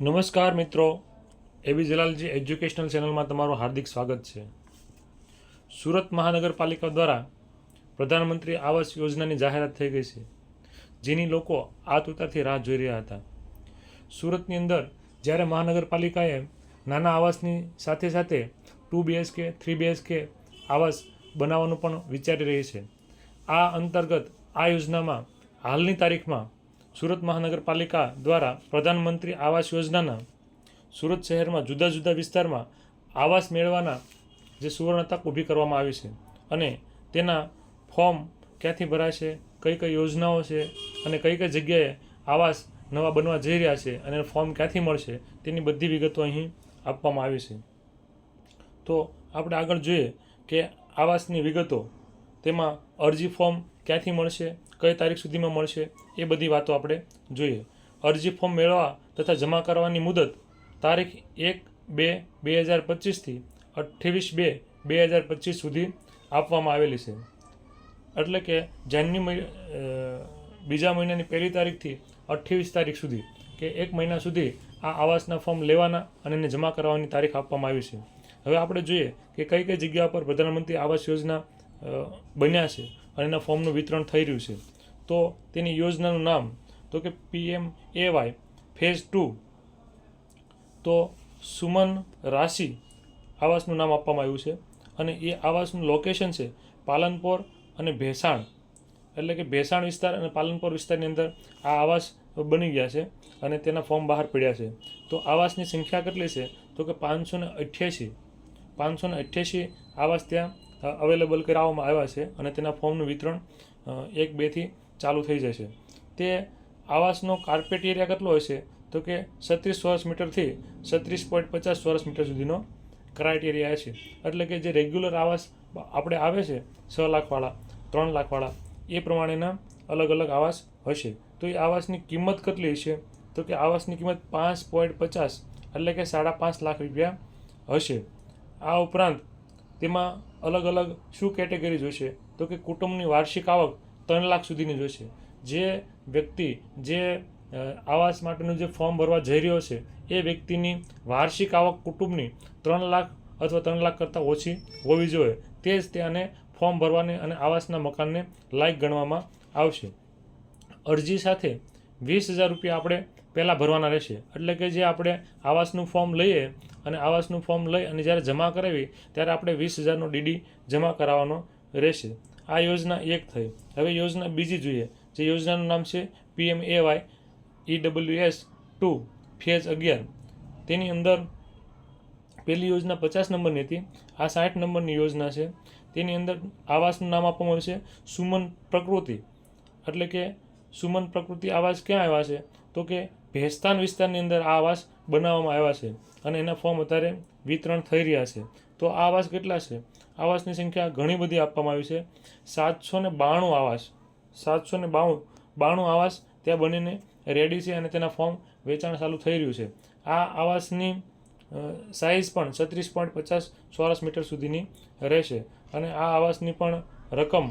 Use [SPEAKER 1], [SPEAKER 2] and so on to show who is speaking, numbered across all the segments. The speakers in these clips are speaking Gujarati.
[SPEAKER 1] નમસ્કાર મિત્રો. એબી જલાલજી એજ્યુકેશનલ ચેનલમાં તમારું હાર્દિક સ્વાગત છે. સુરત મહાનગરપાલિકા દ્વારા પ્રધાનમંત્રી આવાસ યોજનાની જાહેરાત થઈ ગઈ છે, જેની લોકો આતુરતાથી રાહ જોઈ રહ્યા હતા. સુરતની અંદર જ્યારે મહાનગરપાલિકાએ નાના આવાસની સાથે સાથે ટુ બીએચકે થ્રી બીએચકે આવાસ બનાવવાનું પણ વિચારી રહી છે. આ અંતર્ગત આ યોજનામાં હાલની તારીખમાં સુરત મહાનગરપાલિકા દ્વારા પ્રધાનમંત્રી આવાસ યોજનાના સુરત શહેરમાં જુદા જુદા વિસ્તારમાં આવાસ મેળવવાના જે સુવર્ણ તક ઊભી કરવામાં આવી છે અને તેના ફોર્મ ક્યાંથી ભરાશે કઈ કઈ યોજનાઓ છે અને કઈ કઈ જગ્યાએ આવાસ નવા બનવા જઈ રહ્યા છે અને ફોર્મ ક્યાંથી મળશે તેની બધી વિગતો અહીં આપવામાં આવી છે. તો આપણે આગળ જોઈએ કે આવાસની વિગતો, તેમાં અરજી ફોર્મ ક્યાંથી મળશે કઈ તારીખ સુધીમાં મળશે એ બધી વાતો આપણે જોઈએ. અરજી ફોર્મ મેળવવા તથા જમા કરવાની મુદત તારીખ એક બે બે હજાર પચીસથી અઠ્ઠાવીસ બે બે હજાર પચીસ સુધી આપવામાં આવેલી છે. એટલે કે જાન્યુ બીજા મહિનાની પહેલી તારીખથી અઠ્ઠાવીસ તારીખ સુધી કે એક મહિના સુધી આ આવાસના ફોર્મ લેવાના અને એને જમા કરાવવાની તારીખ આપવામાં આવી છે. હવે આપણે જોઈએ કે કઈ કઈ જગ્યા પર પ્રધાનમંત્રી આવાસ યોજના બન્યા છે. અને એના ફોર્મનું વિતરણ થઈ રહ્યું છે. તો તેની યોજનાનું નામ, તો કે PM A Y, phase two. તો સુમન રાશિ આવાસનું નામ આપવામાં આવ્યું છે. અને એ આવાસનું લોકેશન છે પાલનપોર અને ભેસાણ. એટલે કે ભેસાણ વિસ્તાર અને પાલનપોર વિસ્તારની અંદર આ આવાસ બની ગયા છે અને તેના ફોર્મ બહાર પડ્યા છે. તો આવાસની સંખ્યા કેટલી છે? તો કે પાંચસો ને અઠ્યાસી. પાંચસો ને અઠ્યાસી આવાસ ત્યાં અવેલેબલ કરાવવામાં આવ્યા છે અને તેના ફોર્મનું વિતરણ એક બેથી ચાલુ થઈ જશે તે આવાસનો કાર્પેટ એરિયા કેટલો હશે? તો કે છત્રીસ ચોરસ મીટરથી છત્રીસ પોઈન્ટ પચાસ ચોરસ મીટર સુધીનો ક્રાઇટેરિયા છે. એટલે કે જે રેગ્યુલર આવાસ આપણે આવે છે, છ લાખવાળા ત્રણ લાખવાળા એ પ્રમાણેના અલગ અલગ આવાસ હશે. તો એ આવાસની કિંમત કેટલી હશે? તો કે આવાસની કિંમત પાંચ પોઈન્ટ પચાસ એટલે કે સાડા પાંચ લાખ રૂપિયા હશે. આ ઉપરાંત તેમાં અલગ અલગ શું કેટેગરી જોઈશે તો કે કુટુંબની વાર્ષિક આવક ત્રણ લાખ સુધીની જોઈશે જે વ્યક્તિ જે આવાસ માટેનું જે ફોર્મ ભરવા જઈ રહ્યો છે, એ વ્યક્તિની વાર્ષિક આવક કુટુંબની ત્રણ લાખ અથવા ત્રણ લાખ કરતાં ઓછી હોવી જોઈએ. તે જ તેને ફોર્મ ભરવાને અને આવાસના મકાનને લાયક ગણવામાં આવશે. અરજી સાથે વીસ હજાર રૂપિયા આપણે પહેલાં ભરવાના રહેશે. એટલે કે જે આપણે આવાસનું ફોર્મ લઈએ અને આવાસનું ફોર્મ લઈ અને જ્યારે જમા કરાવી, ત્યારે આપણે વીસ હજારનો ડીડી જમા કરાવવાનો રહેશે. આ યોજના એક થઈ. હવે યોજના બીજી જોઈએ. જે યોજનાનું નામ છે PM A Y E W S two phase અગિયાર. તેની અંદર પહેલી યોજના પચાસ નંબરની હતી. આ સાઠ નંબરની યોજના છે. તેની અંદર આવાસનું નામ આપવામાં આવ્યું છે સુમન પ્રકૃતિ. એટલે કે સુમન પ્રકૃતિ આવાસ ક્યાં આવ્યા છે? તો કે ભેસ્તાન વિસ્તારની અંદર આ આવાસ બનાવવામાં આવ્યા છે અને એના ફોર્મ અત્યારે વિતરણ થઈ રહ્યા છે. તો આ આવાસ કેટલા છે? આવાસની સંખ્યા ઘણી બધી આપવામાં આવી છે. સાતસો ને બાણું આવાસ સાતસો ને બાણું. બાણું આવાસ ત્યાં બનીને રેડી છે અને તેના ફોર્મ વેચાણ ચાલુ થઈ રહ્યું છે. આ આવાસની સાઇઝ પણ છત્રીસ પોઈન્ટ પચાસ ચોરસ મીટર સુધીની રહેશે અને આ આવાસની પણ રકમ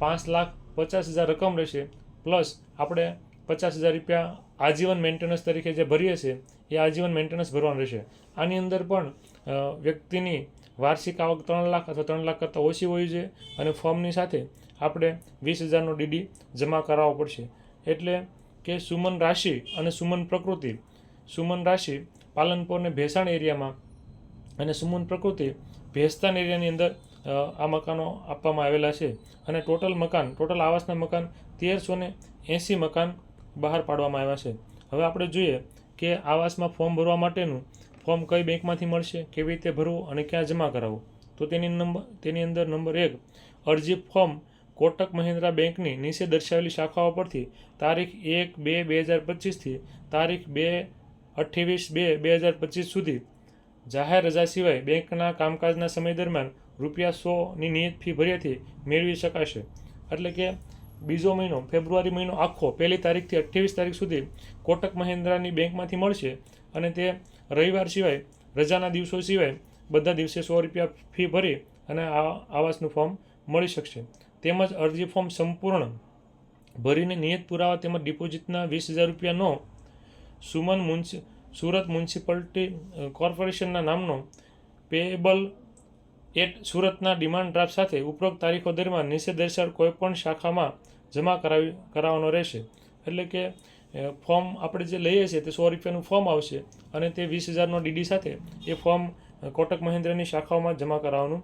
[SPEAKER 1] પાંચ લાખ પચાસ હજાર રકમ રહેશે. પ્લસ આપણે પચાસ હજાર રૂપિયા આજીવન મેન્ટેનન્સ તરીકે જે ભરીએ છીએ, એ આજીવન મેન્ટેનન્સ ભરવાનું રહેશે. આની અંદર પણ વ્યક્તિની વાર્ષિક આવક ત્રણ લાખ અથવા ત્રણ લાખ કરતાં ઓછી હોવી જોઈએ અને ફોર્મની સાથે આપણે વીસ હજારનો ડીડી જમા કરાવવો પડશે. એટલે કે સુમન રાશિ અને સુમન પ્રકૃતિ, સુમન રાશિ પાલનપુર અને ભેસાણ એરિયામાં અને સુમન પ્રકૃતિ ભેસ્તાન એરિયાની અંદર આ મકાનો આપવામાં આવેલા છે. અને ટોટલ મકાન, ટોટલ આવાસના મકાન તેરસો ને એંસી મકાન બહાર પાડવામાં આવ્યા છે. હવે આપણે જોઈએ કે આવાસમાં ફોર્મ ભરવા માટેનું ફોર્મ કઈ બેંકમાંથી મળશે, કેવી રીતે ભરવું અને ક્યાં જમા કરાવવું? તો તેની નંબર તેની અંદર નંબર એક, અરજી ફોર્મ કોટક મહિન્દ્રા બેંકની નીચે દર્શાવેલી શાખાઓ પરથી તારીખ એક બે બે હજાર પચીસથી તારીખ બે અઠ્ઠાવીસ બે બે હજાર પચીસ સુધી. જાહેર રજા સિવાય બેંકના કામકાજના સમય દરમિયાન રૂપિયા સોની નિયત ફી ભર્યાથી મેળવી શકાશે. એટલે કે બીજો મહિનો, ફેબ્રુઆરી મહિનો આખો, પહેલી તારીખથી અઠ્ઠાવીસ તારીખ સુધી કોટક મહિન્દ્રાની બેંકમાંથી મળશે અને તે રવિવાર સિવાય, રજાના દિવસો સિવાય બધા દિવસે સો રૂપિયા ફી ભરી અને આ આવાસનું ફોર્મ મળી શકશે. તેમજ અરજી ફોર્મ સંપૂર્ણ ભરીને નિયત પુરાવા તેમજ ડિપોઝિટના વીસ હજાર રૂપિયાનો સુમન મુન્સી, સુરત મ્યુનિસિપાલિટી કોર્પોરેશનના નામનો પેએબલ એટ સુરતના ડિમાન્ડ ડ્રાફ્ટ સાથે ઉપરોક્ત તારીખો દરમિયાન નિષેધેસર કોઈ કોઈપણ શાખામાં જમા કરાવી કરાવવાનો રહેશે. એટલે કે ફોર્મ આપણે જે લઈએ છીએ તે સો રૂપિયાનું ફોર્મ આવશે અને તે વીસ હજારનો ડીડી સાથે એ ફોર્મ કોટક મહેન્દ્રની શાખાઓમાં જમા કરાવવાનું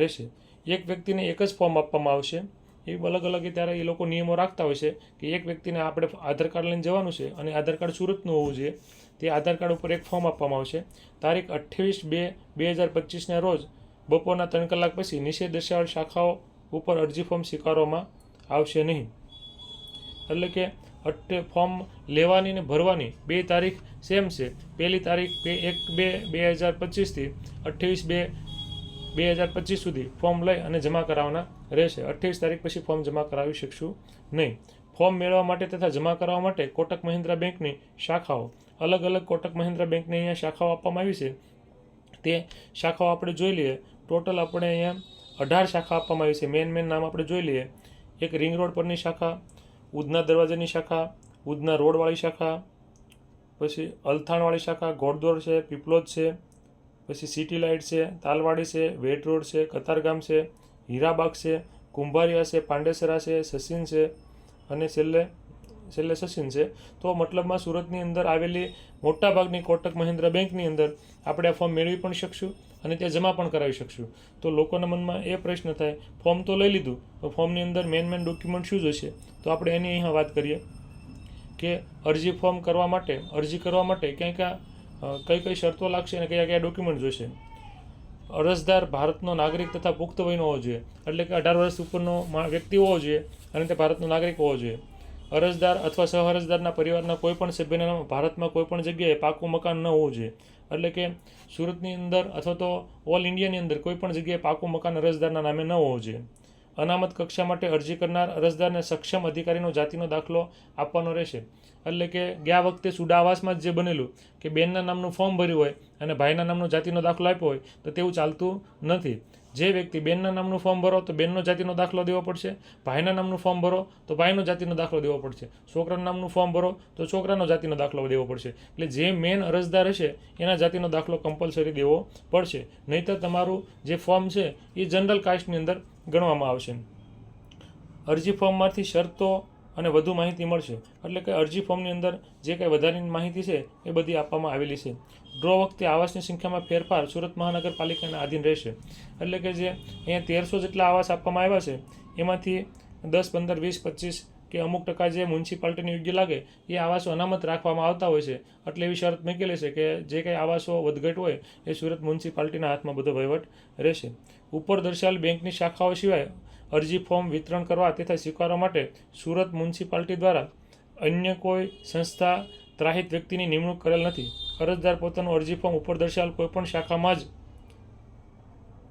[SPEAKER 1] રહેશે. એક વ્યક્તિને એક જ ફોર્મ આપવામાં આવશે. એ અલગ અલગ ત્યારે એ લોકો નિયમો રાખતા હોય છે કે એક વ્યક્તિને આપણે આધાર કાર્ડ લઈને જવાનું છે અને આધાર કાર્ડ સુરતનું હોવું જોઈએ. તે આધાર કાર્ડ ઉપર એક ફોર્મ આપવામાં આવશે. તારીખ અઠ્ઠાવીસ બે બે હજાર પચીસના રોજ બપોરના ત્રણ કલાક પછી નિષેધ દર્શાવેલ શાખાઓ ઉપર અરજી ફોર્મ સ્વીકારવામાં આવશે નહીં. એટલે કે અઠ્ઠે ફોર્મ લેવાની ને ભરવાની બે તારીખ સેમ છે. પહેલી તારીખ બે એક બે બે હજાર પચીસથી અઠ્ઠાવીસ બે બે હજાર પચીસ સુધી ફોર્મ લઈ અને જમા કરાવવાના રહેશે. અઠ્ઠાવીસ તારીખ પછી ફોર્મ જમા કરાવી શકશું નહીં. ફોર્મ મેળવવા માટે તથા જમા કરાવવા માટે કોટક મહિન્દ્રા બેંકની શાખાઓ, અલગ અલગ કોટક મહિન્દ્રા બેંકની અહીંયા શાખાઓ આપવામાં આવી છે. તે શાખાઓ આપણે જોઈ લઈએ ટોટલ આપણે અહીંયા અઢાર શાખા આપવામાં આવી છે. મેન મેન નામ આપણે જોઈ લઈએ. એક રિંગ રોડ પરની શાખા, ઉધના દરવાજાની શાખા, ઉધના રોડવાળી શાખા, પછી અલથાણવાળી શાખા ઘોડદોડ છે, પીપલોદ છે, પછી સિટી લાઇટ છે, તાલવાડી છે, વેટ રોડ છે, કતારગામ છે, હીરાબાગ છે, કુંભારિયા છે, પાંડેસરા છે, સસિન છે, અને છેલ્લે છેલ્લે સચિન છે. તો મતલબમાં સુરતની અંદર આવેલી મોટાભાગની કોટક મહેન્દ્ર બેંકની અંદર આપણે આ ફોર્મ મેળવી પણ શકશું અને ત્યાં જમા પણ કરાવી શકશું. તો લોકોના મનમાં એ પ્રશ્ન થાય, ફોર્મ તો લઈ લીધું તો ફોર્મની અંદર મેન મેન ડોક્યુમેન્ટ શું જોશે? તો આપણે એની અહીંયા વાત કરીએ કે અરજી ફોર્મ કરવા માટે, અરજી કરવા માટે ક્યાં ક્યાં કઈ કઈ શરતો લાગશે અને કયા કયા ડોક્યુમેન્ટ જોશે? અરજદાર ભારતનો નાગરિક તથા પુખ્ત વયનો હોવો જોઈએ. એટલે કે અઢાર વર્ષ ઉપરનો વ્યક્તિ હોવો જોઈએ અને તે ભારતનો નાગરિક હોવો જોઈએ. અરજદાર અથવા સહ અરજદારના પરિવારના કોઈ પણ સભ્યના ભારતમાં કોઈપણ જગ્યાએ પાકું મકાન ન હોવું જોઈએ. એટલે કે સુરતની અંદર અથવા તો ઓલ ઇન્ડિયાની અંદર કોઈપણ જગ્યાએ પાકું મકાન અરજદારના નામે ન હોવું જોઈએ. અનામત કક્ષા માટે અરજી કરનાર અરજદારને સક્ષમ અધિકારીનો જાતિનો દાખલો આપવાનો રહેશે. એટલે કે ગયા વખતે સુડાવાસમાં જે બનેલું કે બેનના નામનું ફોર્મ ભર્યું હોય અને ભાઈના નામનો જાતિનો દાખલો આપ્યો હોય તો તેવું ચાલતું નથી. જે વ્યક્તિ બેનના નામનું ફોર્મ ભરો તો બેનનો જાતિનો દાખલો દેવો પડશે, ભાઈના નામનું ફોર્મ ભરો તો ભાઈનો જાતિનો દાખલો દેવો પડશે, છોકરાના નામનું ફોર્મ ભરો તો છોકરાનો જાતિનો દાખલો દેવો પડશે. એટલે જે મેન અરજદાર હશે, એના જાતિનો દાખલો કમ્પલસરી દેવો પડશે. નહીંતર તમારું જે ફોર્મ છે, એ જનરલ કાસ્ટની અંદર ગણવામાં આવશે. અરજી ફોર્મમાંથી શરતો અને વધુ માહિતી મળશે. એટલે કે અરજી ફોર્મની અંદર જે કંઈ વધારાની માહિતી છે, એ બધી આપવામાં આવેલી છે. ડ્રો વખતે આવાસની સંખ્યામાં ફેરફાર સુરત મહાનગરપાલિકાના આધીન રહેશે. એટલે કે જે અહીંયા તેરસો જેટલા આવાસ આપવામાં આવ્યા છે, એમાંથી દસ, પંદર, વીસ, પચીસ કે અમુક ટકા જે મ્યુનિસિપાલિટીને યોગ્ય લાગે, એ આવાસો અનામત રાખવામાં આવતા હોય છે. એટલે એવી શરત મૂકેલી છે કે જે કંઈ આવાસો વધઘટ હોય, એ સુરત મ્યુનિસિપાલિટીના હાથમાં બધો વહીવટ રહેશે. ઉપર દર્શાવેલ બેંકની શાખાઓ સિવાય અરજી ફોર્મ વિતરણ કરવા તથા સ્વીકારવા માટે સુરત મ્યુનિસિપાલિટી દ્વારા અન્ય કોઈ સંસ્થા ત્રાહિત વ્યક્તિની નિમણૂક કરેલ નથી. અરજદાર પોતાનું અરજી ફોર્મ ઉપર દર્શાવેલ કોઈપણ શાખામાં જ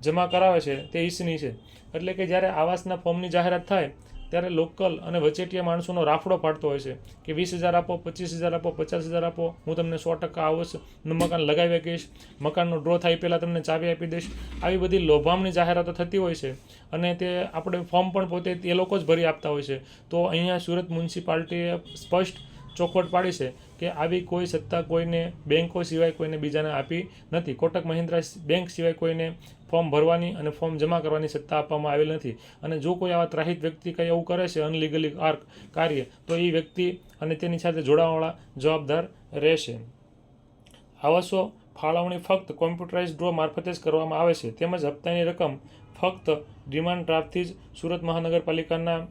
[SPEAKER 1] જમા કરાવે છે તે ઈસની છે. એટલે કે જ્યારે આવાસના ફોર્મની જાહેરાત થાય ત્યારે લોકલ અને વચેટિયા માણસોનો રાફડો પાડતો હોય છે કે વીસ હજાર આપો, પચીસ હજાર આપો, પચાસ હજાર આપો, હું તમને સો ટકા આવશનું મકાન લગાવી કહીશ મકાનનો ડ્રો થાય પહેલાં તમને ચાવી આપી દઈશ. આવી બધી લોભામણી જાહેરાતો થતી હોય છે અને તે આપણે ફોર્મ પણ પોતે એ લોકો જ ભરી આપતા હોય છે. તો અહીંયા સુરત મ્યુનિસિપાલિટીએ સ્પષ્ટ ચોખવટ પાડી છે કે આવી કોઈ સત્તા કોઈને બેંકો સિવાય કોઈને બીજાને આપી નથી. કોટક મહિન્દ્રા બેંક સિવાય કોઈને ફોર્મ ભરવાની અને ફોર્મ જમા કરવાની સત્તા આપવામાં આવેલ નથી. અને જો કોઈ આવા ત્રાહિત વ્યક્તિ કંઈ એવું કરે છે, અનલીગલી આર્ક કાર્ય, તો એ વ્યક્તિ અને તેની સાથે જોડાવાવાળા જવાબદાર રહેશે. આવાસો ફાળવણી ફક્ત કોમ્પ્યુટરાઇઝ ડ્રો મારફતે જ કરવામાં આવે છે. તેમજ હપ્તાની રકમ ફક્ત ડિમાન્ડ ડ્રાફ્ટથી જ સુરત મહાનગરપાલિકાના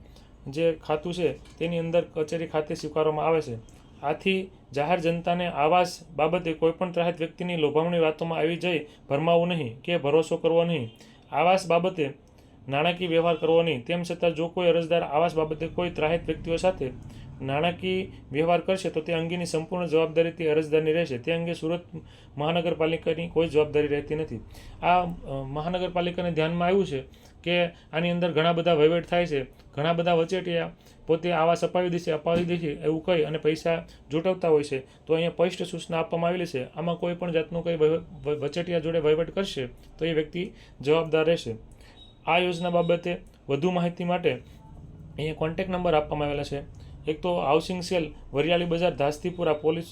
[SPEAKER 1] જે ખાતું છે, તેની અંદર કચેરી ખાતે સ્વીકારવામાં આવે છે. આથી જાહેર જનતાને આવાસ બાબતે કોઈપણ ત્રાહિત વ્યક્તિની લોભામણી વાતોમાં આવી જઈ ભરમાવું નહીં કે ભરોસો કરવો નહીં. આવાસ બાબતે નાણાકીય વ્યવહાર કરવો નહીં. તેમ છતાં જો કોઈ અરજદાર આવાસ બાબતે કોઈ ત્રાહિત વ્યક્તિઓ સાથે નાણાકીય વ્યવહાર કરશે તો તે અંગેની સંપૂર્ણ જવાબદારી તે અરજદારની રહેશે. તે અંગે સુરત મહાનગરપાલિકાની કોઈ જવાબદારી રહેતી નથી. આ મહાનગરપાલિકાને ધ્યાનમાં આવ્યું છે કે આની અંદર ઘણા બધા વહીવટ થાય છે. ઘણા બધા વચેટિયા પોતે આવાસ અપાવી દેશે અપાવી દેશે એવું કહી અને પૈસા જૂટવતા હોય છે. તો અહીંયા સ્પષ્ટ સૂચના આપવામાં આવેલી છે. આમાં કોઈ પણ જાતનું કંઈ વચેટિયા જોડે વહીવટ કરશે તો એ વ્યક્તિ જવાબદાર રહેશે. આ યોજના બાબતે વધુ માહિતી માટે અહીંયા કોન્ટેક નંબર આપવામાં આવેલા છે. એક તો હાઉસિંગ સેલ વરિયાળી બજાર ધાસ્તીપુરા પોલીસ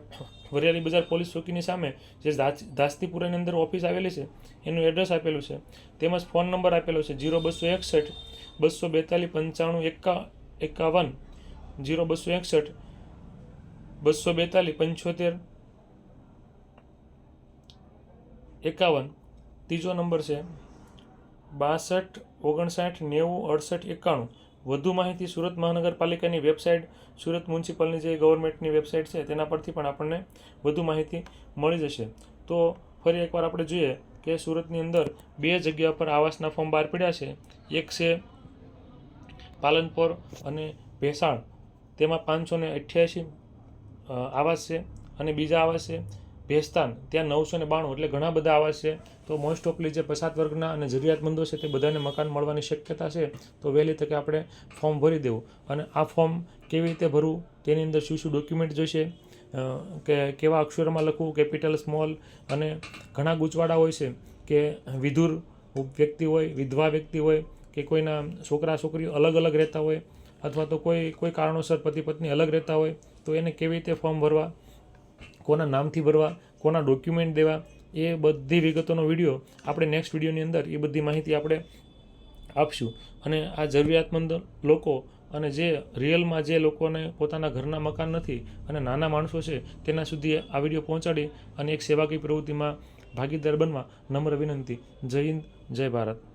[SPEAKER 1] વરિયાળી બજાર પોલીસ ચોકીની સામે જે ધાસ્તીપુરાની અંદર ઓફિસ આવેલી છે, એનું એડ્રેસ આપેલું છે. તેમજ ફોન નંબર આપેલો છે જીરો બસો એકસઠ, બસો બેતાલીસ પંચાણું એકા એકાવન જીરો બસો એકસઠ, બસો બેતાલીસ પંચોતેર, એકાવન. ત્રીજો નંબર છે બાસઠ, ઓગણસાઠ, નેવું, અડસઠ, એકાણું. વધુ માહિતી સુરત મહાનગરપાલિકાની વેબસાઇટ, સુરત મ્યુનિસિપલની જે ગવર્મેન્ટની વેબસાઇટ છે, તેના પરથી પણ આપણને વધુ માહિતી મળી જશે. તો ફરી એકવાર આપણે જોઈએ કે સુરતની અંદર બે જગ્યા પર આવાસના ફોર્મ બહાર પડ્યા છે. એક છે પાલનપુર અને ભેસાણ. તેમાં પાંચસો ને અઠ્યાસી આવાસ છે અને બીજા આવાસ છે ભેસ્તાન ત્યાં નવસો ને બાણું, એટલે ઘણા બધા આવાસ છે. તો મોસ્ટ ઓફલી જે પછાત વર્ગના અને જરૂરિયાતમંદો છે તે બધાને મકાન મળવાની શક્યતા છે. તો વહેલી તકે આપણે ફોર્મ ભરી દેવું. અને આ ફોર્મ કેવી રીતે ભરવું, તેની અંદર શું શું ડોક્યુમેન્ટ જોઈશે કે કેવા અક્ષરોમાં લખવું કેપિટલ સ્મોલ અને ઘણા ગૂંચવાડા હોય છે કે વિધુર વ્યક્તિ હોય, વિધવા વ્યક્તિ હોય, કે કોઈના છોકરા, છોકરીઓ અલગ અલગ રહેતા હોય, અથવા તો કોઈ કોઈ કારણોસર પતિ પત્ની અલગ રહેતા હોય, તો એને કેવી રીતે ફોર્મ ભરવા કોના નામથી ભરવા, કોના ડોક્યુમેન્ટ દેવા, એ બધી વિગતોનો વીડિયો આપણે નેક્સ્ટ વિડીયોની અંદર એ બધી માહિતી આપણે આપશું. અને આ જરૂરિયાતમંદ લોકો અને જે રિયલમાં જે લોકોને પોતાના ઘરના મકાન નથી અને નાના માણસો છે, તેના સુધી આ વીડિયો પહોંચાડી અને એક સેવાકીય પ્રવૃત્તિમાં ભાગીદાર બનવા નમ્ર વિનંતી. જય હિન્દ, જય ભારત.